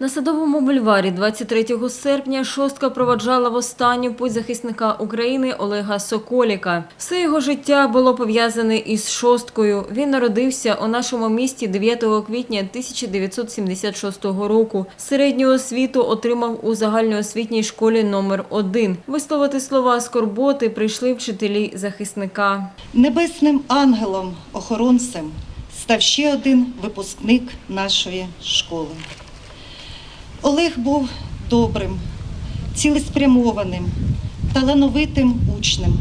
На Садовому бульварі 23 серпня шостка проводжала в останню путь захисника України Олега Соколіка. Все його життя було пов'язане із шосткою. Він народився у нашому місті 9 квітня 1976 року. Середню освіту отримав у загальноосвітній школі номер 1 Висловити слова скорботи прийшли вчителі захисника. Небесним ангелом, охоронцем став ще один випускник нашої школи. Олег був добрим, цілеспрямованим, талановитим учнем,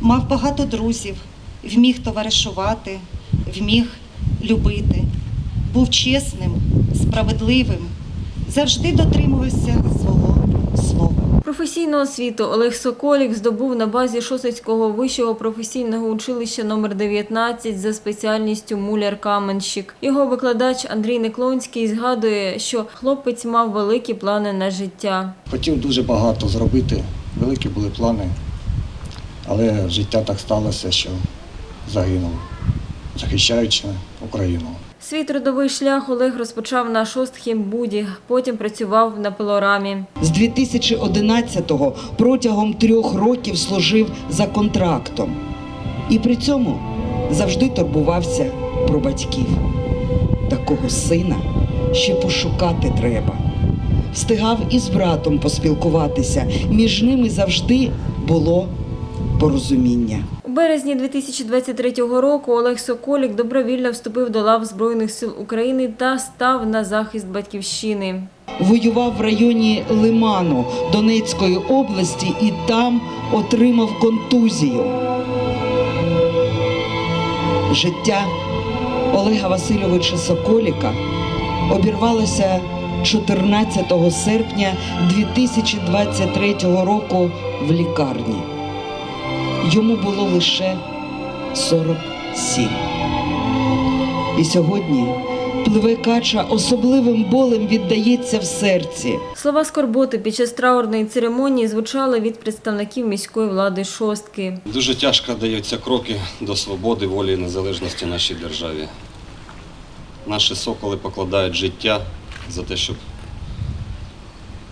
мав багато друзів, вміг товаришувати, вміг любити, був чесним, справедливим, завжди дотримувався свого слова. Професійну освіту Олег Соколік здобув на базі Шосицького вищого професійного училища номер 19 за спеціальністю муляр-каменщик. Його викладач Андрій Неклонський згадує, що хлопець мав великі плани на життя. Хотів дуже багато зробити, великі були плани, але життя так сталося, що загинув, захищаючи Україну. Свій трудовий шлях Олег розпочав на шостхімбуді, потім працював на пилорамі. З 2011-го протягом трьох років служив за контрактом. І при цьому завжди турбувався про батьків. Такого сина ще пошукати треба. Встигав із братом поспілкуватися. Між ними завжди було порозуміння. Березні 2023 року Олег Соколік добровільно вступив до лав Збройних сил України та став на захист батьківщини. Воював в районі Лиману Донецької області і там отримав контузію. Життя Олега Васильовича Соколіка обірвалося 14 серпня 2023 року в лікарні. Йому було лише 47. І сьогодні пливе кача особливим болем віддається в серці. Слова скорботи під час траурної церемонії звучали від представників міської влади шостки. Дуже тяжко даються кроки до свободи, волі і незалежності нашій державі. Наші соколи покладають життя за те, щоб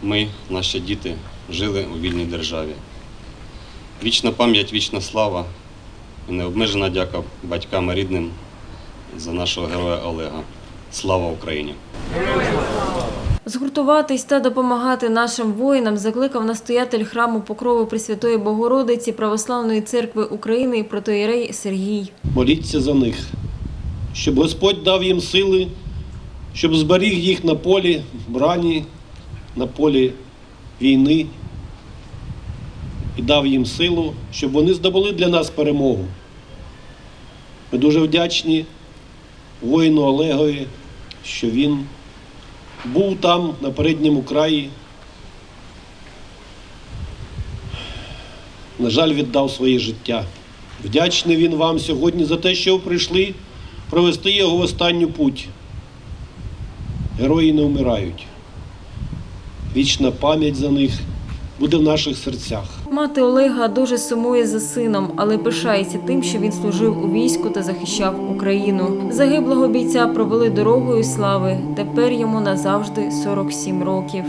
ми, наші діти, жили у вільній державі. Вічна пам'ять, вічна слава і необмежена дяка батькам і рідним за нашого героя Олега. Слава Україні! Згуртуватись та допомагати нашим воїнам закликав настоятель храму Покрови Пресвятої Богородиці Православної церкви України протоєрей Сергій. моліться за них, щоб Господь дав їм сили, щоб зберіг їх на полі брані, на полі війни і дав їм силу, щоб вони здобули для нас перемогу. Ми дуже вдячні воїну Олегові, що він був там, на передньому краї. На жаль, віддав своє життя. Вдячний він вам сьогодні за те, що ви прийшли провести його в останню путь. Герої не вмирають. Вічна пам'ять за них буде в наших серцях. Мати Олега дуже сумує за сином, але пишається тим, що він служив у війську та захищав Україну. Загиблого бійця провели дорогою слави. Тепер йому назавжди 47 років.